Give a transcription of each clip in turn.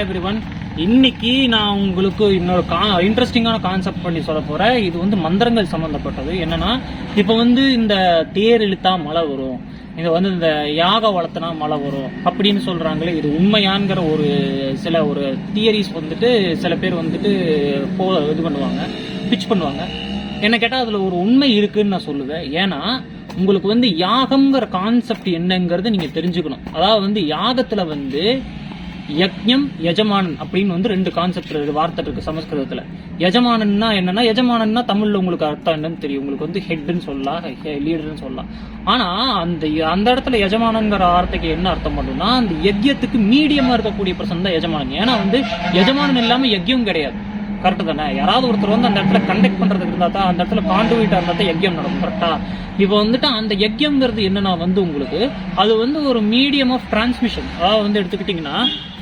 Hi every இன்னைக்கு நான் உங்களுக்கு இன்னொரு கா இன்ட்ரெஸ்டிங்கான கான்செப்ட் பண்ணி சொல்ல போறேன். இது வந்து மந்திரங்கள் சம்மந்தப்பட்டது என்னன்னா இப்போ வந்து இந்த தேர் இழுத்தா மழை வரும். இது வந்து இந்த யாக வளர்த்தனா மழை வரும் அப்படின்னு சொல்றாங்களே இது உண்மையான்கிற ஒரு சில ஒரு தியரிஸ் வந்துட்டு சில பேர் வந்துட்டு போ இது பண்ணுவாங்க பிச் பண்ணுவாங்க. என்ன கேட்டால் அதில் ஒரு உண்மை இருக்குன்னு நான் சொல்லுவேன். ஏன்னா உங்களுக்கு வந்து யாகம்ங்கிற கான்செப்ட் என்னங்கிறது நீங்கள் தெரிஞ்சுக்கணும். அதாவது வந்து யாகத்தில் வந்து யக்ஞம் எஜமானன் அப்படின்னு வந்து ரெண்டு கான்செப்ட் இருக்கு வார்த்தை இருக்கு சமஸ்கிருதத்துல. எஜமானன்னா என்னன்னா யஜமானன்னா தமிழ்ல உங்களுக்கு அர்த்தம் என்னன்னு தெரியும். உங்களுக்கு வந்து ஹெட்னு சொல்லலாம் லீடர்னு சொல்லலாம் ஆனா அந்த அந்த இடத்துல எஜமானங்கிற வார்த்தைக்கு என்ன அர்த்தம் பண்ணும்னா அந்த யஜ்யத்துக்கு மீடியமா இருக்கக்கூடிய பர்சன் தான் எஜமானன் ஏன்னா வந்து எஜமானன் இல்லாம யஜ்யம் கிடையாது. கரெக்டு தானே? யாராவது ஒருத்தர் வந்து அந்த இடத்துல கண்டக்ட் பண்ணுறதுக்கு இருந்தால் தான் அந்த இடத்துல காண்டுவிட்டா இருந்தால் தான் யஜ்யம் நடக்கும் கரெக்டா இப்போ வந்துட்டு அந்த யஜ்யம்ங்கிறது என்னன்னா வந்து உங்களுக்கு அது வந்து ஒரு மீடியம் ஆஃப் டிரான்ஸ்மிஷன் அதாவது வந்து எடுத்துக்கிட்டிங்கன்னா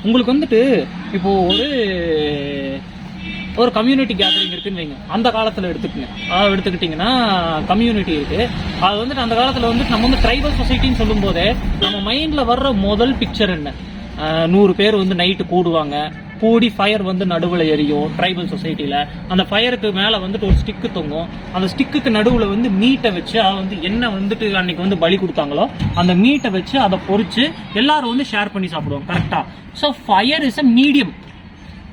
உங்களுக்கு வந்துட்டு இப்போது ஒரு ஒரு கம்யூனிட்டி கேதரிங் இருக்குன்னு வைங்க. அந்த காலத்தில் எடுத்துக்கங்க. அதாவது எடுத்துக்கிட்டிங்கன்னா கம்யூனிட்டி இருக்குது அது வந்துட்டு அந்த காலத்தில் வந்துட்டு நம்ம வந்து ட்ரைபல் சொசைட்டின்னு சொல்லும்போதே நம்ம மைண்டில் வர்ற முதல் பிக்சர் என்ன? நூறு பேர் வந்து நைட்டு கூடுவாங்க. கூடி ஃபயர் வந்து நடுவில் எரியும் ட்ரைபல் சொசைட்டியில் அந்த ஃபயருக்கு மேலே வந்துட்டு ஒரு ஸ்டிக்கு தொங்கும். அந்த ஸ்டிக்குக்கு நடுவில் வந்து மீட்டை வச்சு அதை வந்து என்ன வந்துட்டு அன்னைக்கு வந்து பலி கொடுத்தாங்களோ அந்த மீட்டை வச்சு அதை பொறிச்சு எல்லாரும் வந்து ஷேர் பண்ணி சாப்பிடுவோம் கரெக்டாக so fire is a medium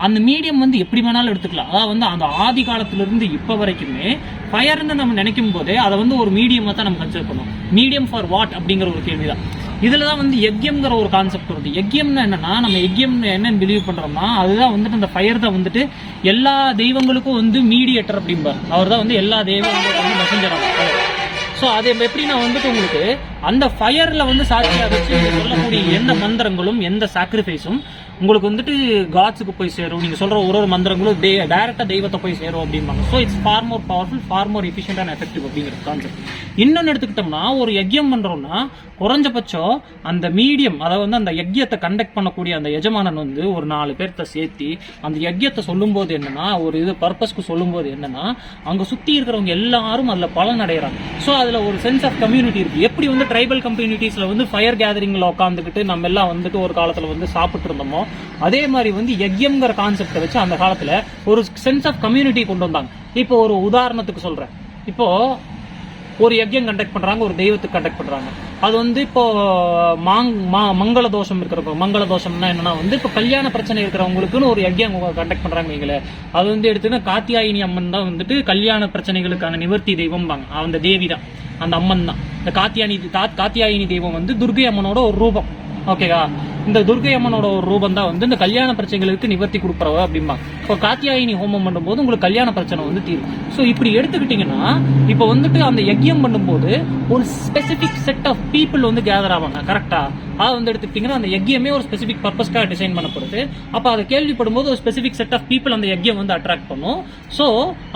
அந்த மீடியம் வந்து எப்படி வேணாலும் எடுத்துக்கலாம். அதாவது வந்து அந்த ஆதி காலத்திலிருந்து இப்போ வரைக்குமே ஃபயர்னு நம்ம நினைக்கும் போதே அதை வந்து ஒரு மீடியமாக தான் நம்ம கன்சிடர் பண்ணுவோம். மீடியம் ஃபார் வாட் அப்படிங்கிற ஒரு கேள்வி தான் இதில் தான் வந்து யக்யம்ங்கிற ஒரு கான்செப்ட் வருது. யக்யம்னு என்னன்னா நம்ம யக்யம் என்னன்னு பிலீவ் பண்ணுறோம்னா அதுதான் வந்துட்டு அந்த ஃபயர் தான் வந்துட்டு எல்லா தெய்வங்களுக்கும் வந்து மீடியேட்டர் அப்படிம்பார். அவர் தான் வந்து எல்லா தெய்வங்களுக்கும் வந்து மெசஞ்சர் ஸோ அது எப்படின்னா வந்துட்டு உங்களுக்கு அந்த ஃபயர்ல வந்து சாட்சியாக வச்சு சொல்லக்கூடிய எந்த மந்திரங்களும் எந்த சாக்ரிஃபைஸும் உங்களுக்கு வந்துட்டு காட்ஸுக்கு போய் சேரும். நீங்கள் சொல்கிற ஒரு ஒரு மந்திரங்களும் டே டேரெக்டாக தெய்வத்தை போய் சேரும் அப்படிம்பாங்க. So it's far more powerful far more efficient and effective அப்படிங்கிற கான்செப்ட் இன்னொன்று எடுத்துக்கிட்டோம்னா ஒரு யஜ்யம் பண்ணுறோம்னா குறைஞ்சபட்சம் அந்த மீடியம் அதாவது வந்து அந்த யஜ்யத்தை கண்டக்ட் பண்ணக்கூடிய அந்த எஜமானன் வந்து ஒரு நாலு பேர்த்த சேர்த்தி அந்த யஜ்யத்தை சொல்லும்போது என்னன்னா ஒரு இது பர்பஸ்க்கு சொல்லும்போது என்னென்னா அங்கே சுற்றி இருக்கிறவங்க எல்லாரும் அதில் பலன் அடைகிறாங்க ஸோ அதில் ஒரு சென்ஸ் ஆஃப் கம்யூனிட்டி இருக்குது எப்படி வந்து ட்ரைபல் கம்யூனிட்டிஸில் வந்து ஃபயர் கேதரிங்கில் உட்காந்துக்கிட்டு நம்ம எல்லாம் வந்துட்டு ஒரு காலத்தில் வந்து சாப்பிட்டு இருந்தோமோ அதே மாதிரி வந்து யஜ்யம்ங்கிற கான்செப்டை வச்சு அந்த காலத்தில் ஒரு சென்ஸ் ஆஃப் கம்யூனிட்டி கொண்டு வந்தாங்க. இப்போ ஒரு உதாரணத்துக்கு சொல்கிறேன் இப்போது ஒரு யஜ்யம் கண்டக்ட் பண்ணுறாங்க ஒரு தெய்வத்துக்கு கண்டக்ட் பண்ணுறாங்க அது வந்து இப்போ மாங் மா மங்கள தோஷம் இருக்கிறப்ப மங்கள தோஷம்னா என்னன்னா வந்து இப்போ கல்யாண பிரச்சனை இருக்கிறவங்களுக்குன்னு ஒரு யஜ்யம் கண்டக்ட் பண்றாங்க வைங்களேன் அது வந்து எடுத்துன்னா காத்தியாயினி அம்மன் தான் வந்துட்டு கல்யாண பிரச்சனைகளுக்கான நிவர்த்தி தெய்வம் அந்த தேவி தான். அந்த அம்மன் தான். இந்த காத்தியானி காத்தியாயினி தெய்வம் வந்து துர்கை அம்மனோட ஒரு ரூபம். ஓகேவா? இந்த துர்கை அம்மனோட ஒரு ரூபம் தான் வந்து இந்த கல்யாண பிரச்சனைகளுக்கு நிவர்த்தி கொடுக்குறவ அப்படிம்பாங்க. இப்போ காத்தியாயினி ஹோமம் பண்ணும்போது உங்களுக்கு கல்யாண பிரச்சனை வந்து தீரும். ஸோ இப்படி எடுத்துக்கிட்டிங்கன்னா இப்போ வந்துட்டு அந்த யஜ்யம் பண்ணும்போது ஒரு ஸ்பெசிபிக் செட் ஆஃப் பீப்புள் வந்து கேதர் ஆவாங்க. கரெக்டாக அதை வந்து எடுத்துக்கிட்டிங்கன்னா அந்த யஜ்யமே ஒரு ஸ்பெசிஃபிக் பர்பஸ்க்காக டிசைன் பண்ணப்படுது. அப்போ அதை கேள்விப்படும்போது ஒரு ஸ்பெசிஃபிக் செட் ஆஃப் பீப்புள் அந்த யஜ்யம் வந்து அட்ராக்ட் பண்ணும். ஸோ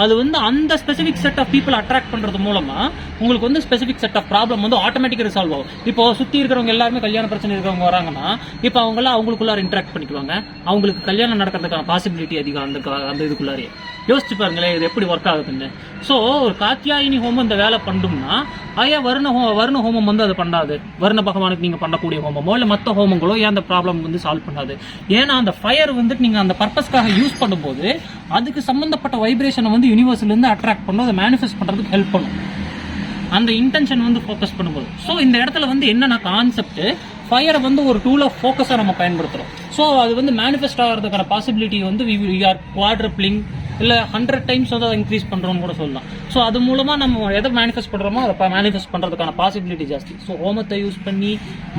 அது வந்து அந்த specific set of people attract பண்ணுறது மூலமாக உங்களுக்கு வந்து ஸ்பெசிஃபிக் செட் ஆஃப் ப்ராப்ளம் வந்து ஆட்டோமேட்டிக்காக ரிசால்வ் ஆகும். இப்போ சுற்றி இருக்கிறவங்க எல்லாருமே கல்யாண பிரச்சனை இருக்கிறவங்க வராங்கன்னா இப்போ அவங்களாம் அவங்களுக்குள்ளார இன்ட்ராக்ட் பண்ணிக்குவாங்க. அவங்களுக்கு கல்யாணம் நடக்கிறதுக்கான பாசிபிலிட்டி அதிகம் அந்த அந்த இதுக்குள்ளாரே. யோசிச்சு பாருங்களேன் இது எப்படி ஒர்க் ஆகுதுன்னு. ஸோ ஒரு காத்தியாயினி ஹோமம் இந்த வேலை பண்ணும்னா ஐயா வருண ஹோ வருண ஹோமம் வந்து அது பண்ணாது. வருண பகவானுக்கு நீங்கள் பண்ணக்கூடிய ஹோமமோ இல்லை மற்ற ஹோமங்களோ ஏன் அந்த ப்ராப்ளம் வந்து சால்வ் பண்ணாது? ஏன்னா அந்த ஃபயர் வந்துட்டு நீங்கள் அந்த பர்பஸ்க்காக யூஸ் பண்ணும்போது அதுக்கு சம்மந்தப்பட்ட வைப்ரேஷனை வந்து யூனிவர்ஸ்லேருந்து அட்ராக்ட் பண்ணும் அதை மேனிஃபெஸ்ட் பண்ணுறதுக்கு ஹெல்ப் பண்ணும். அந்த இன்டென்ஷன் வந்து ஃபோக்கஸ் பண்ணும்போது. ஸோ இந்த இடத்துல வந்து என்னென்ன கான்செப்ட் ஃபயரை வந்து ஒரு டூல் ஆஃப் ஃபோக்கஸாக நம்ம பயன்படுத்துகிறோம் ஸோ அது வந்து மேனிஃபெஸ்ட் ஆகிறதுக்கான பாசிபிலிட்டி வந்து வி ஆர் குவாட்ரப்ளிங் இல்லை ஹண்ட்ரட் டைம்ஸ் வந்து அதை இன்க்ரீஸ் பண்ணுறோம்னு கூட சொல்லலாம். ஸோ அது மூலமாக நம்ம எதை மேனிஃபெஸ்ட் பண்ணுறோமோ அதை மேனிஃபெஸ்ட் பண்ணுறதுக்கான பாசிபிலிட்டி ஜாஸ்தி. ஸோ ஹோமத்தை யூஸ் பண்ணி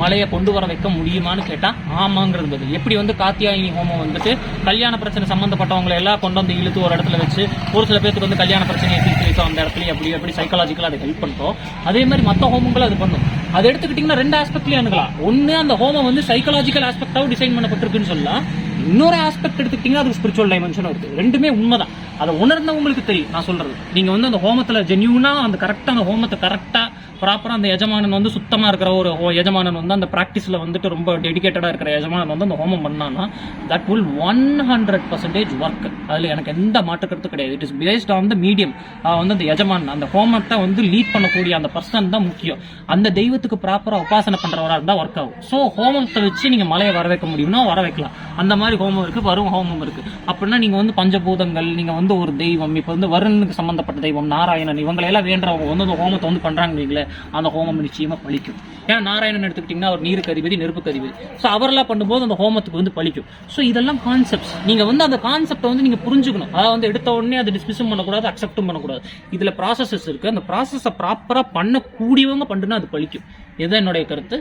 மலையை கொண்டு வர வைக்க முடியுமான்னு கேட்டால் ஆமாங்கிறது பதில். எப்படி வந்து காத்தியாயினி ஹோமம் வந்துட்டு கல்யாண பிரச்சனை சம்மந்தப்பட்டவங்களை எல்லாம் கொண்டு வந்து இழுத்து ஒரு இடத்துல வச்சு ஒரு சில பேருக்கு வந்து கல்யாண பிரச்சனையை ஸோ அந்த இடத்துல அப்படி எப்படி சைக்காலஜிக்கலாக அதை ஹெல்ப் பண்ணுறோம் அதே மாதிரி மற்ற ஹோமங்களும் அது பண்ணும். அது எடுத்துக்கிட்டிங்கன்னா ரெண்டு ஆஸ்பெக்ட்லயும் அணுகலாம். ஒன்று அந்த ஹோமம் வந்து சைக்காலஜிக்கல் ஆஸ்பெக்டாகவும் டிசைன் பண்ணப்பட்டிருக்குன்னு சொல்லலாம். இன்னொரு ஆஸ்பெக்ட் எடுத்துக்கிட்டிங்கன்னா அதுக்கு ஸ்பிரிச்சுவல் டைமென்ஷன் வருது. ரெண்டுமே உண்மைதான். அதை உணர்ந்தவங்களுக்கு தெரியும். நான் சொல்கிறது நீங்கள் வந்து அந்த ஹோமத்தில் ஜென்யூனாக அந்த கரெக்டாக அந்த ஹோமத்தை கரெக்டாக ப்ராப்பராக அந்த எஜமானன் வந்து சுத்தமாக இருக்கிற ஒரு எஜமானன் வந்து அந்த ப்ராக்டிஸில் வந்துட்டு ரொம்ப டெடிகேட்டடாக இருக்கிற எஜமானன் வந்து அந்த ஹோமம் பண்ணான்னா that will one hundred percentage work அதில் எனக்கு எந்த மாற்று கிடையாது. It is based on the medium வந்து அந்த எஜமான் அந்த ஹோமத்தை வந்து லீட் பண்ணக்கூடிய அந்த பர்சன் தான் முக்கியம். அந்த தெய்வத்துக்கு ப்ராப்பராக உபாசனை பண்ணுறவராக இருந்தால் ஒர்க் ஆகும். ஸோ ஹோமத்தை வச்சு நீங்கள் மலையை வர வைக்க முடியும்னா வர வைக்கலாம். அந்த மாதிரி ஹோமம் இருக்குது வரும் ஹோமம் இருக்குது அப்படின்னா நீங்கள் வந்து பஞ்சபூதங்கள் நீங்கள் வந்து ஒரு தெய்வம் இப்போ வந்து வருணனுக்கு சம்மந்தப்பட்ட தெய்வம் நாராயணன் இவங்களையெல்லாம் வேண்டவங்க வந்து அந்த ஹோமத்தை வந்து பண்ணுறாங்க நீங்களே. அந்த ஹோமம் நிச்சயமாக பழிக்கும். ஏன்னா நாராயணன் எடுத்துக்கிட்டிங்கன்னா அவர் நீருக்கு அதிபதி நெருப்புக்கு அதிபதி. ஸோ அவரெல்லாம் பண்ணும்போது அந்த ஹோமத்துக்கு வந்து பழிக்கும். ஸோ இதெல்லாம் கான்செப்ட்ஸ் நீங்கள் வந்து அந்த கான்செப்டை வந்து நீங்கள் புரிஞ்சுக்கணும். அதாவது வந்து எடுத்த உடனே அதை டிஸ்மிஸும் பண்ணக்கூடாது அக்செப்டும் பண்ணக்கூடாது. இதில் ப்ராசஸஸ் இருக்குது அந்த ப்ராசஸை ப்ராப்பராக பண்ணக்கூடியவங்க பண்ணுனா அது பலிக்கும் இதுதான் என்னுடைய கருத்து?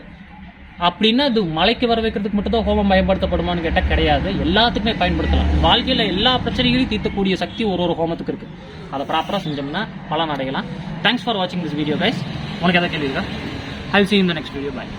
அப்படின்னா அது மலைக்கு வர வைக்கிறதுக்கு மட்டும் தான் ஹோமம் பயன்படுத்தப்படுமான்னு கேட்டால் கிடையாது. எல்லாத்துக்குமே பயன்படுத்தலாம். வாழ்க்கையில் எல்லா பிரச்சனைகளையும் தீர்த்தக்கூடிய சக்தி ஒரு ஒரு ஹோமத்துக்கு இருக்குது அதை ப்ராப்பராக செஞ்சோம்னா பலன் அடையலாம். தேங்க்ஸ் ஃபார் வாட்சிங் திஸ் வீடியோ கைஸ் உனக்கு எதாவது கேள்வி இருக்கா? ஐ சி இந்த நெக்ஸ்ட் வீடியோ பாய்